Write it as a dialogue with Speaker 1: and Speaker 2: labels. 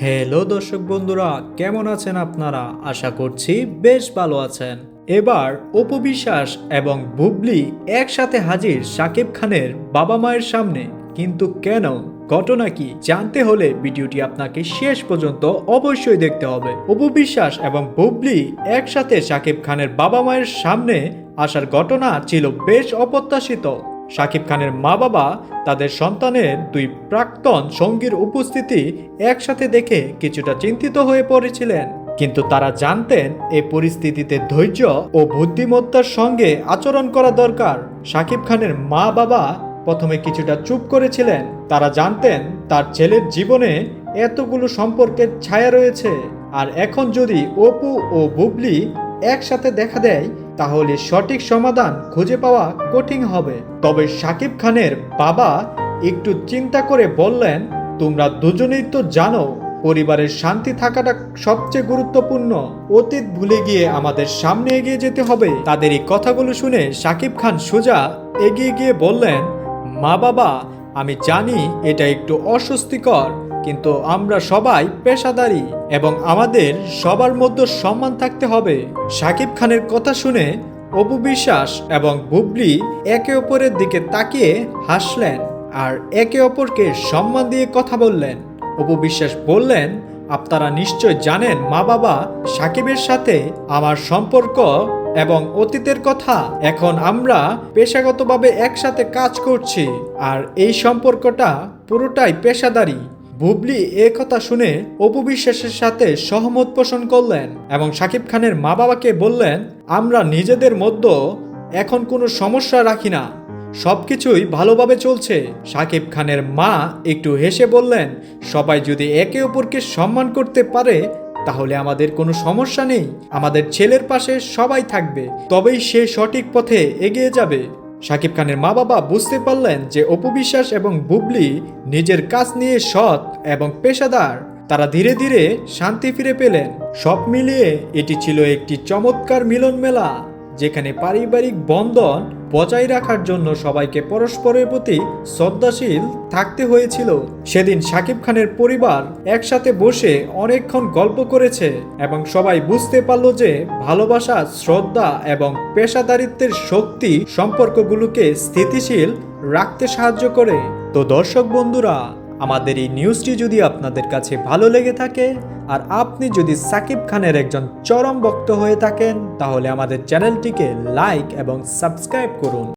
Speaker 1: Hello দর্শক বন্ধুরা, কেমন আছেন আপনারা? আশা করছি বেশ ভালো আছেন। এবার অপু বিশ্বাস এবং বুবলি একসাথে হাজির সাকিব খানের বাবা মায়ের সামনে। কিন্তু কেন? ঘটনা কি? জানতে হলে ভিডিওটি আপনাকে শেষ পর্যন্ত অবশ্যই দেখতে হবে। অপু বিশ্বাস এবং বুবলি একসাথে সাকিব খানের বাবা মায়ের সামনে আসার ঘটনা ছিল বেশ অপ্রত্যাশিত। শাকিব খানের মা বাবা তাদের সন্তানের দুই প্রাক্তন সঙ্গীর উপস্থিতি একসাথে দেখে কিছুটা চিন্তিত হয়ে পড়েছিলেন। কিন্তু তারা জানতেন এই পরিস্থিতিতে ধৈর্য ও বুদ্ধিমত্তার সঙ্গে আচরণ করা দরকার। শাকিব খানের মা বাবা প্রথমে কিছুটা চুপ করেছিলেন। তারা জানতেন, তার ছেলের জীবনে এতগুলো সম্পর্কের ছায়া রয়েছে। আর এখন যদি অপু ও বুবলি একসাথে দেখা দেয় তাহলে সঠিক সমাধান খুঁজে পাওয়া কঠিন হবে। তবে সাকিব খানের বাবা একটু চিন্তা করে বললেন, তোমরা দুজনেই তো জানো, পরিবারের শান্তি থাকাটা সবচেয়ে গুরুত্বপূর্ণ। অতীত ভুলে গিয়ে আমাদের সামনে এগিয়ে যেতে হবে। তাদের এই কথাগুলো শুনে সাকিব খান সোজা এগিয়ে গিয়ে বললেন, মা বাবা, আমি জানি এটা একটু অস্বস্তিকর কিন্তু আমরা সবাই পেশাদারি এবং আমাদের সবার মধ্যে সম্মান থাকতে হবে। সাকিব খানের কথা শুনে অপু বিশ্বাস এবং বুবলি একে অপরের দিকে তাকিয়ে হাসলেন আর একে অপরকে সম্মান দিয়ে কথা বললেন। অপু বিশ্বাস বললেন, আপনারা নিশ্চয় জানেন মা বাবা সাকিবের সাথে আমার সম্পর্ক এবং অতীতের কথা। এখন আমরা পেশাগতভাবে একসাথে কাজ করছি আর এই সম্পর্কটা পুরোটাই পেশাদারি। বুবলি এ কথা শুনে অপু বিশ্বাসের সাথে সহমত পোষণ করলেন এবং সাকিব খানের মা বাবাকে বললেন, আমরা নিজেদের মধ্যে এখন কোনো সমস্যা রাখি না। সবকিছুই ভালোভাবে চলছে। সাকিব খানের মা একটু হেসে বললেন, সবাই যদি একে অপরকে সম্মান করতে পারে, তাহলে আমাদের কোনো সমস্যা নেই। আমাদের ছেলের পাশে সবাই থাকবে। তবেই সে সঠিক পথে এগিয়ে যাবে। সাকিব খানের মা বাবা বুঝতে পারলেন যে অপবিশ্বাস এবং বুবলি নিজের কাজ নিয়ে সৎ এবং পেশাদার। তারা ধীরে ধীরে শান্তি ফিরে পেলেন। সব মিলিয়ে এটি ছিল একটি চমৎকার মিলন মেলা যেখানে পারিবারিক বন্ধন বজায় রাখার জন্য সবাইকে পরস্পরের প্রতি শ্রদ্ধাশীল থাকতে হয়েছিল। সেদিন সাকিব খানের পরিবার একসাথে বসে অনেকক্ষণ গল্প করেছে এবং সবাই বুঝতে পারল যে ভালোবাসা, শ্রদ্ধা এবং পেশাদারিত্বের শক্তি সম্পর্কগুলোকে স্থিতিশীল রাখতে সাহায্য করে। তো দর্শক বন্ধুরা আমাদের এই নিউজটি যদি আপনাদের কাছে ভালো লেগে থাকে, আর আপনি যদি সাকিব খানের একজন চরম বক্ত হয়ে থাকেন, তাহলে আমাদের চ্যানেলটিকে লাইক এবং সাবস্ক্রাইব করুন।